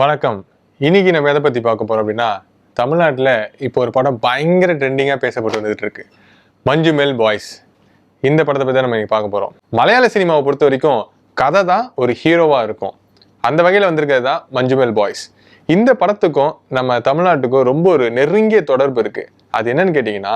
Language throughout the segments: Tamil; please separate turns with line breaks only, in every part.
வணக்கம். இன்னைக்கு நம்ம எதை பற்றி பார்க்க போகிறோம் அப்படின்னா தமிழ்நாட்டில் இப்போ ஒரு படம் பயங்கர ட்ரெண்டிங்காக பேசப்பட்டு வந்துட்டு இருக்கு. மஞ்சு மேல் பாய்ஸ் இந்த படத்தை பற்றி தான் நம்ம இன்னைக்கு பார்க்க போகிறோம் மலையாள சினிமாவை பொறுத்த வரைக்கும் கதை தான் ஒரு ஹீரோவாக இருக்கும். அந்த வகையில் வந்திருக்கிறது தான் மஞ்சுமெல் பாய்ஸ் இந்த படத்துக்கும் நம்ம தமிழ்நாட்டுக்கும் ரொம்ப ஒரு நெருங்கிய தொடர்பு இருக்குது அது என்னன்னு கேட்டிங்கன்னா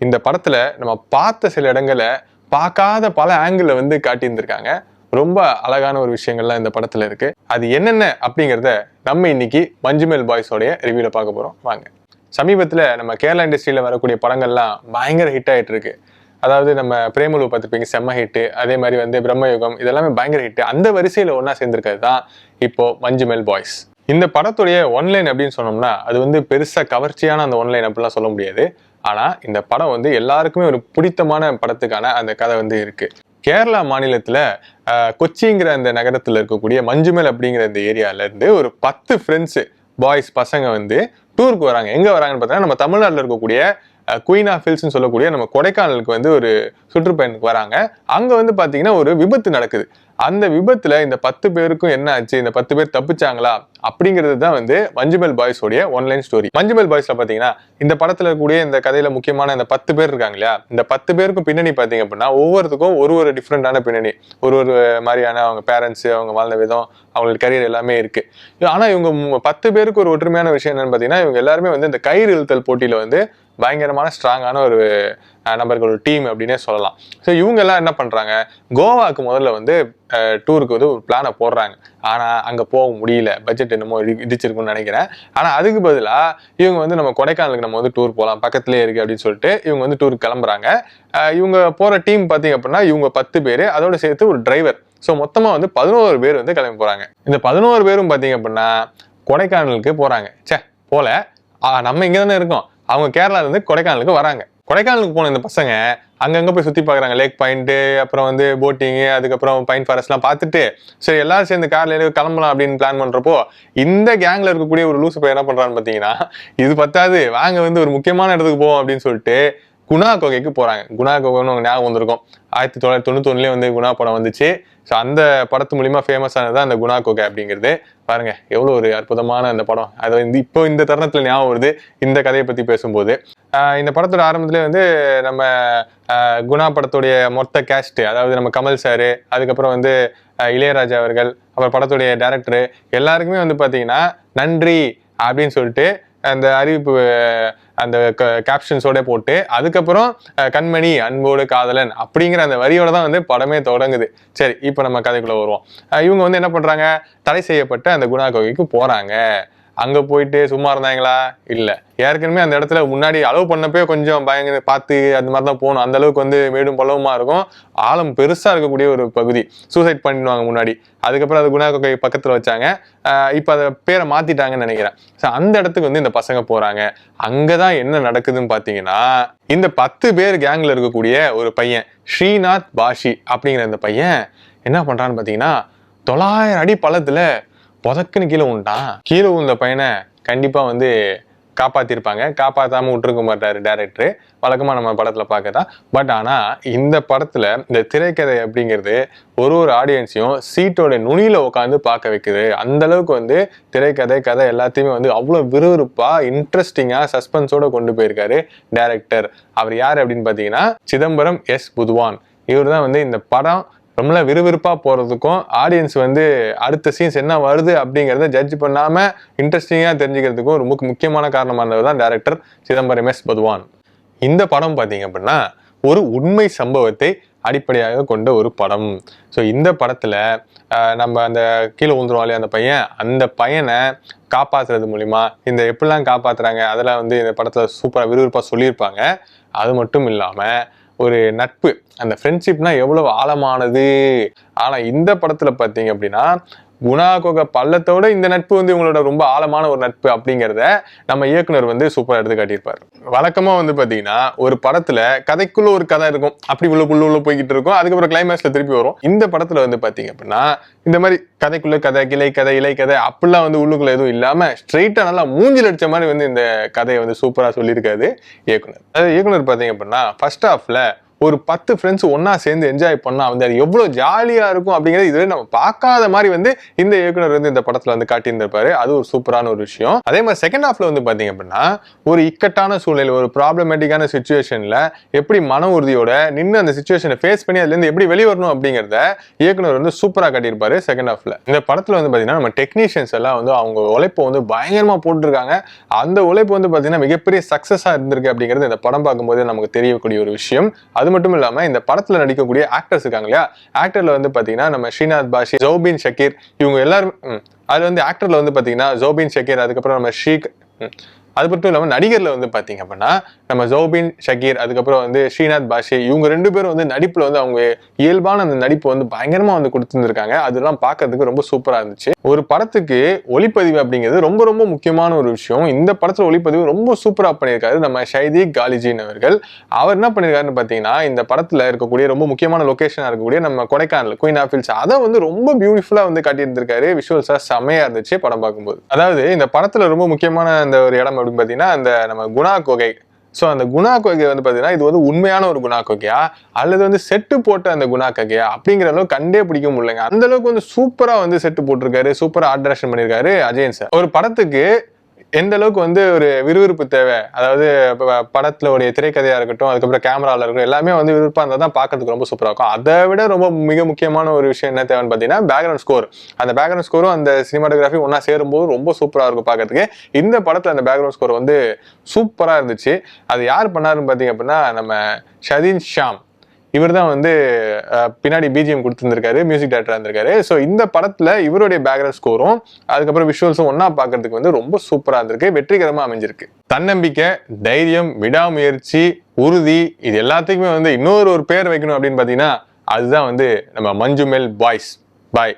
இந்த படத்தில் நம்ம பார்த்த சில இடங்களை பார்க்காத பல ஆங்கிளில் வந்து காட்டியிருந்திருக்காங்க. ரொம்ப அழகான ஒரு விஷயங்கள்லாம் இந்த படத்தில் இருக்கு. அது என்னென்ன அப்படிங்கிறத நம்ம இன்னைக்கு மஞ்சுமேல் பாய்ஸோடைய ரிவ்யூவில் பார்க்க போகிறோம் வாங்க. சமீபத்தில் நம்ம கேரளா இண்டஸ்ட்ரியில் வரக்கூடிய படங்கள்லாம் பயங்கர ஹிட் ஆகிட்டு இருக்கு. அதாவது நம்ம பிரேமலு பார்த்துருப்பீங்க செம்ம ஹிட்டு அதே மாதிரி வந்து பிரம்மயுகம் இதெல்லாமே பயங்கர ஹிட்டு அந்த வரிசையில் ஒன்றா சேர்ந்துருக்கிறது தான் இப்போது மஞ்சுமேல் பாய்ஸ். இந்த படத்துடைய ஒன்லைன் அப்படின்னு சொன்னோம்னா அது வந்து பெருசாக கவர்ச்சியான அந்த ஒன்லைன் அப்படிலாம் சொல்ல முடியாது. ஆனால் இந்த படம் வந்து எல்லாருக்குமே ஒரு பிடித்தமான படத்துக்கான அந்த கதை வந்து இருக்குது கேரளா மாநிலத்தில் கொச்சிங்கிற அந்த நகரத்தில் இருக்கக்கூடிய மஞ்சுமல் அப்படிங்கிற இந்த ஏரியாவிலேருந்து இருந்து ஒரு பத்து ஃப்ரெண்ட்ஸு பாய்ஸ் பசங்க வந்து டூருக்கு வராங்க. எங்கே வராங்கன்னு பார்த்தீங்கன்னா நம்ம தமிழ்நாட்டில் இருக்கக்கூடிய குயின் ஆஃப் ஹில்ஸ்னு சொல்லக்கூடிய நம்ம கொடைக்கானலுக்கு வந்து ஒரு சுற்றுப்பயணத்துக்கு வராங்க. அங்கே வந்து பார்த்தீங்கன்னா ஒரு விபத்து நடக்குது. அந்த விபத்துல இந்த பத்து பேருக்கும் என்ன ஆச்சு? இந்த பத்து பேர் தப்பிச்சாங்களா? அப்படிங்கிறது தான் வந்து மஞ்சுமெல் பாய்ஸோடைய ஒன்லைன் ஸ்டோரி மஞ்சுமெல் பாய்ஸ்ல பாத்தீங்கன்னா இந்த படத்துல இருக்கக்கூடிய இந்த கதையில முக்கியமான இந்த பத்து பேர் இருக்காங்க இல்லையா? இந்த பத்து பேருக்கும் பின்னணி பாத்தீங்க அப்படின்னா ஒவ்வொருத்துக்கும் ஒரு ஒரு டிஃப்ரெண்டான பின்னணி. ஒரு ஒரு மாதிரியான அவங்க பேரண்ட்ஸ் அவங்க வாழ்ந்த விதம் அவங்களோட கரியர் எல்லாமே இருக்கு. ஆனா இவங்க பத்து பேருக்கு ஒரு ஒற்றுமையான விஷயம் என்னன்னு பாத்தீங்கன்னா இவங்க எல்லாருமே வந்து இந்த கயிறு இழுத்தல் போட்டியில வந்து பயங்கரமான ஸ்ட்ராங்கான ஒரு நபர்கள் ஒரு டீம் அப்படின்னே சொல்லலாம். ஸோ இவங்கெல்லாம் என்ன பண்றாங்க? கோவாக்கு முதல்ல வந்து டூருக்கு வந்து ஒரு பிளானை போடுறாங்க. ஆனால் அங்கே போக முடியல. பட்ஜெட் என்னமோ இடிச்சிருக்குன்னு நினைக்கிறேன். ஆனால் அதுக்கு பதிலாக இவங்க வந்து நம்ம கொடைக்கானலுக்கு நம்ம வந்து டூர் போகலாம் பக்கத்துலேயே இருக்குது அப்படின்னு சொல்லிட்டு இவங்க வந்து டூருக்கு கிளம்புறாங்க. இவங்க போகிற டீம் பார்த்தீங்க அப்படின்னா இவங்க பத்து பேர் அதோட சேர்த்து ஒரு டிரைவர் ஸோ மொத்தமாக வந்து பதினோரு பேர் வந்து கிளம்பி போகிறாங்க இந்த பதினோரு பேரும் பார்த்தீங்க அப்படின்னா கொடைக்கானலுக்கு போகிறாங்க ச்சே போல. நம்ம இங்கே தானே இருக்கோம். அவங்க கேரளாவிலேருந்து கொடைக்கானலுக்கு வராங்க. கொடைக்கானலுக்கு போன இந்த பசங்க அங்கங்கே போய் சுற்றி பார்க்குறாங்க லேக் பாயிண்ட்டு அப்புறம் வந்து போட்டிங்கு அதுக்கப்புறம் பைன் ஃபாரஸ்ட்லாம் பார்த்துட்டு சரி எல்லாரும் சேர்ந்து கார்ல கிளம்பலாம் அப்படின்னு பிளான் பண்ணுறப்போ இந்த கேங்கில் இருக்கக்கூடிய ஒரு லூசு பையன் என்ன பண்ணுறான்னு பார்த்தீங்கன்னா இது பத்தாது வாங்க வந்து ஒரு முக்கியமான இடத்துக்கு போவோம் அப்படின்னு சொல்லிட்டு குணா கொகைக்கு போகிறாங்க குணா கோகைன்னு அவங்க ஞாபகம் வந்திருக்கும். ஆயிரத்தி தொள்ளாயிரத்தி தொண்ணூத்தொன்னுலேயே வந்து குணா படம் வந்துச்சு. ஸோ அந்த படத்து மூலிமா ஃபேமஸ் ஆனது தான் அந்த குணா கொகை அப்படிங்கிறது. பாருங்க எவ்வளோ ஒரு அற்புதமான அந்த படம். அது வந்து இப்போ இந்த தருணத்தில் ஞாபகம் வருது. இந்த கதையை பற்றி பேசும்போது. இந்த படத்தோட ஆரம்பத்துலேயே வந்து நம்ம குணா படத்துடைய மொத்த கேஸ்ட்டு அதாவது நம்ம கமல் சாரு அதுக்கப்புறம் வந்து இளையராஜா அவர்கள் அப்புறம் படத்துடைய டேரக்டரு எல்லாருக்குமே வந்து பார்த்தீங்கன்னா நன்றி அப்படின்னு சொல்லிட்டு அந்த அறிவிப்பு அந்த கேப்ஷன்ஸோட போட்டு அதுக்கப்புறம் ஆஹ் கண்மணி அன்போடு காதலன் அப்படிங்கிற அந்த வரியோட தான் வந்து படமே தொடங்குது. சரி இப்போ நம்ம கதைக்குள்ள வருவோம். இவங்க வந்து என்ன பண்றாங்க? தடை செய்யப்பட்ட அந்த குணா கோகைக்கு போறாங்க. அங்கே போயிட்டு சும்மா இருந்தாங்களா? இல்லை. ஏற்கனவே அந்த இடத்துல முன்னாடி அளவு பண்ணப்பே கொஞ்சம் பயங்கர பார்த்து அந்த மாதிரி தான் போகணும். அந்த அளவுக்கு வந்து மேடும் பலவுமா இருக்கும். ஆழம் பெருசாக இருக்கக்கூடிய ஒரு பகுதி. சூசைட் பண்ணிடுவாங்க முன்னாடி. அதுக்கப்புறம் அது குணா கோகை பக்கத்தில் வச்சாங்க. இப்போ அதை பேரை மாற்றிட்டாங்கன்னு நினைக்கிறேன். ஸோ அந்த இடத்துக்கு வந்து இந்த பசங்க போகிறாங்க அங்கே தான் என்ன நடக்குதுன்னு பார்த்தீங்கன்னா இந்த பத்து பேர் கேங்கில் இருக்கக்கூடிய ஒரு பையன் ஸ்ரீநாத் பாஷி அப்படிங்கிற இந்த பையன் என்ன பண்ணுறான்னு பார்த்தீங்கன்னா தொள்ளாயிரம் அடி பழத்தில் புதக்குன்னு கீழே உண்டான் கீழே உந்த பையனை கண்டிப்பாக வந்து காப்பாத்திருப்பாங்க. காப்பாத்தாம விட்டுருக்க மாட்டாரு டேரக்டர் வழக்கமா நம்ம படத்துல பார்க்கதான் பட் ஆனா இந்த படத்துல இந்த திரைக்கதை அப்படிங்கிறது ஒரு ஒரு ஆடியன்ஸையும் சீட்டோட நுனியில உட்காந்து பார்க்க வைக்குது. அந்த அளவுக்கு வந்து திரைக்கதை கதை எல்லாத்தையுமே வந்து அவ்வளோ விறுவிறுப்பா இன்ட்ரெஸ்டிங்கா சஸ்பென்ஸோட கொண்டு போயிருக்காரு டேரக்டர் அவர் யார் அப்படின்னு பார்த்தீங்கன்னா சிதம்பரம் எஸ் புதுவான். இவர் தான் வந்து இந்த படம் ரொம்ப விறுவிறுப்பாக போகிறதுக்கும் ஆடியன்ஸ் வந்து அடுத்த சீன்ஸ் என்ன வருது அப்படிங்கிறத ஜட்ஜ் பண்ணாமல் இன்ட்ரெஸ்டிங்காக தெரிஞ்சுக்கிறதுக்கும் ஒரு முக்கிய முக்கியமான காரணமாக இருந்தது தான் டேரக்டர் சிதம்பரம் எஸ் பதுவான். இந்த படம் பார்த்தீங்க அப்படின்னா ஒரு உண்மை சம்பவத்தை அடிப்படையாக கொண்ட ஒரு படம். ஸோ இந்த படத்தில் நம்ம அந்த கீழே ஊந்துருவாளே அந்த பையன் அந்த பையனை காப்பாற்றுறது மூலிமா இந்த எப்படிலாம் காப்பாற்றுறாங்க அதெல்லாம் வந்து இந்த படத்தில் சூப்பராக விறுவிறுப்பாக சொல்லியிருப்பாங்க. அது மட்டும் இல்லாமல் ஒரு நட்பு. அந்த ஃப்ரெண்ட்ஷிப்னா எவ்வளவு ஆழமானது? ஆனா இந்த படத்துல பாத்தீங்க அப்படின்னா குணா கோக பள்ளத்தோட இந்த நட்பு வந்து இவங்களோட ரொம்ப ஆழமான ஒரு நட்பு அப்படிங்கிறத நம்ம இயக்குனர் வந்து சூப்பராக எடுத்து காட்டியிருப்பார். வழக்கமாக வந்து பார்த்தீங்கன்னா ஒரு படத்தில் கதைக்குள்ள ஒரு கதை இருக்கும். அப்படி உள்ள உள்ள உள்ள போய்கிட்டு இருக்கும். அதுக்கப்புறம் கிளைமேக்ஸில் திருப்பி வரும். இந்த படத்தில் வந்து பார்த்தீங்க அப்படின்னா இந்த மாதிரி கதைக்குள்ள கதை கிளை கதை இலை கதை அப்படிலாம் வந்து உள்ளுக்குள்ள எதுவும் இல்லாமல் ஸ்ட்ரெயிட்டாக நல்லா மூஞ்சில் அடித்த மாதிரி வந்து இந்த கதையை வந்து சூப்பராக சொல்லியிருக்காரு இயக்குனர். அதாவது இயக்குனர் பார்த்தீங்க அப்படின்னா ஃபர்ஸ்ட் ஆஃபில் ஒரு பத்து ஃப்ரெண்ட்ஸ் ஒன்றா சேர்ந்து என்ஜாய் பண்ணால் வந்து அது எவ்வளோ ஜாலியாக இருக்கும் அப்படிங்கிறது இதுவே நம்ம பார்க்காத மாதிரி வந்து இந்த இயக்குனர் வந்து இந்த படத்தில் வந்து காட்டியிருந்திருப்பாரு. அது ஒரு சூப்பரான ஒரு விஷயம். அதே மாதிரி செகண்ட் ஹாஃப்ல வந்து பார்த்தீங்க அப்படின்னா ஒரு இக்கட்டான சூழ்நிலை ஒரு ப்ராப்ளமேட்டிக்கான சுச்சுவேஷனில் எப்படி மன உறுதியோட நின்று அந்த சுச்சுவேஷனை ஃபேஸ் பண்ணி அதுலேருந்து எப்படி வெளிவரணும் அப்படிங்கிறத இயக்குனர் வந்து சூப்பராக காட்டியிருப்பாரு செகண்ட் ஹாஃப்ல இந்த படத்தில் வந்து பார்த்தீங்கன்னா நம்ம டெக்னீஷியன்ஸ் எல்லாம் வந்து அவங்க உழைப்பை வந்து பயங்கரமாக போட்டிருக்காங்க. அந்த உழைப்பு வந்து பார்த்தீங்கன்னா மிகப்பெரிய சக்ஸஸாக இருந்திருக்கு அப்படிங்கிறது இந்த படம் பார்க்கும்போது நமக்கு தெரியக்கூடிய ஒரு விஷயம். அது மட்டும் இல்லாம இந்த படத்துல நடிக்கக்கூடிய ஆக்டர்ஸ் இருக்காங்க இல்லையா? ஆக்டர்ல வந்து பாத்தீங்கன்னா நம்ம ஸ்ரீநாத் பாஷி ஜோபின் ஷக்கீர் இவங்க எல்லாரும் அது வந்து ஆக்டர்ல வந்து பாத்தீங்கன்னா ஜோபின் ஷக்கீர் அதுக்கப்புறம் நம்ம ஷீக் அது மட்டும் இல்லாமல் நடிகரில் வந்து பார்த்தீங்க அப்படின்னா நம்ம ஜோபின் ஷகீர் அதுக்கப்புறம் வந்து ஸ்ரீநாத் பாஷே இவங்க ரெண்டு பேரும் வந்து நடிப்பில் வந்து அவங்க இயல்பான அந்த நடிப்பு வந்து பயங்கரமாக வந்து கொடுத்துருந்துருக்காங்க. அதெல்லாம் பார்க்கறதுக்கு ரொம்ப சூப்பராக இருந்துச்சு. ஒரு படத்துக்கு ஒளிப்பதிவு அப்படிங்கிறது ரொம்ப ரொம்ப முக்கியமான ஒரு விஷயம். இந்த படத்தில் ஒளிப்பதிவு ரொம்ப சூப்பராக பண்ணியிருக்காரு நம்ம ஷைதி காலிஜின் அவர்கள். அவர் என்ன பண்ணியிருக்காருன்னு பார்த்தீங்கன்னா இந்த படத்தில் இருக்கக்கூடிய ரொம்ப முக்கியமான லொக்கேஷனாக இருக்கக்கூடிய நம்ம கொடைக்கானல் குயின் ஆஃபில்ஸ் அதை வந்து ரொம்ப பியூட்டிஃபுல்லாக வந்து காட்டியிருந்திருக்காரு. விஷுவல்ஸாக செமையாக இருந்துச்சு படம் பார்க்கும்போது. அதாவது இந்த படத்தில் ரொம்ப முக்கியமான அந்த ஒரு இடம் அப்படின்னு பார்த்தீங்கன்னா அந்த நம்ம குணா கொகை. ஸோ அந்த குணா கொகை வந்து பார்த்தீங்கன்னா இது வந்து உண்மையான ஒரு குணா கொகையா? அல்லது வந்து செட்டு போட்ட அந்த குணா கொகையா? அப்படிங்கிற அளவுக்கு கண்டே பிடிக்க முடியலங்க. அந்த அளவுக்கு வந்து சூப்பரா வந்து செட்டு போட்டிருக்காரு. சூப்பராக ஆட்ரேஷன் பண்ணியிருக்காரு அஜயன் சார். ஒரு படத்துக்கு எந்த அளவுக்கு வந்து ஒரு விறுவிறுப்பு தேவை? அதாவது படத்துல உடைய திரைக்கதையா இருக்கட்டும் அதுக்கப்புறம் கேமரால இருக்கட்டும் எல்லாமே வந்து விறுவிறுப்பா இருந்தால் தான் பார்க்கறதுக்கு ரொம்ப சூப்பராக இருக்கும். அதை விட ரொம்ப மிக முக்கியமான ஒரு விஷயம் என்ன தேவைன்னு பார்த்தீங்கன்னா பேக்ரவுண்ட் ஸ்கோர் அந்த பேக்ரவுண்ட் ஸ்கோரும் அந்த சினிமாட்டோகிராஃபி ஒன்றா சேரும்போது ரொம்ப சூப்பரா இருக்கும் பார்க்கறதுக்கு இந்த படத்துல அந்த பேக்ரவுண்ட் ஸ்கோர் வந்து சூப்பரா இருந்துச்சு. அது யார் பண்ணாருன்னு பார்த்தீங்க அப்படின்னா நம்ம ஷதீன் ஷாம். இவர் தான் வந்து பின்னாடி பிஜிஎம் கொடுத்துருந்துருக்காரு மியூசிக் டேரக்டராக இருந்திருக்காரு. ஸோ இந்த படத்தில் இவருடைய பேக்ரவுண்ட் ஸ்கோரும் அதுக்கப்புறம் விஷுவல்ஸும் ஒன்றா பார்க்கறதுக்கு வந்து ரொம்ப சூப்பராக இருந்திருக்கு வெற்றிகரமாக அமைஞ்சிருக்கு. தன்னம்பிக்கை தைரியம் விடாமுயற்சி உறுதி இது எல்லாத்துக்குமே வந்து இன்னொரு ஒரு பேர் வைக்கணும் அப்படின்னு பார்த்தீங்கன்னா அதுதான் வந்து நம்ம மஞ்சுமெல் பாய்ஸ். பாய்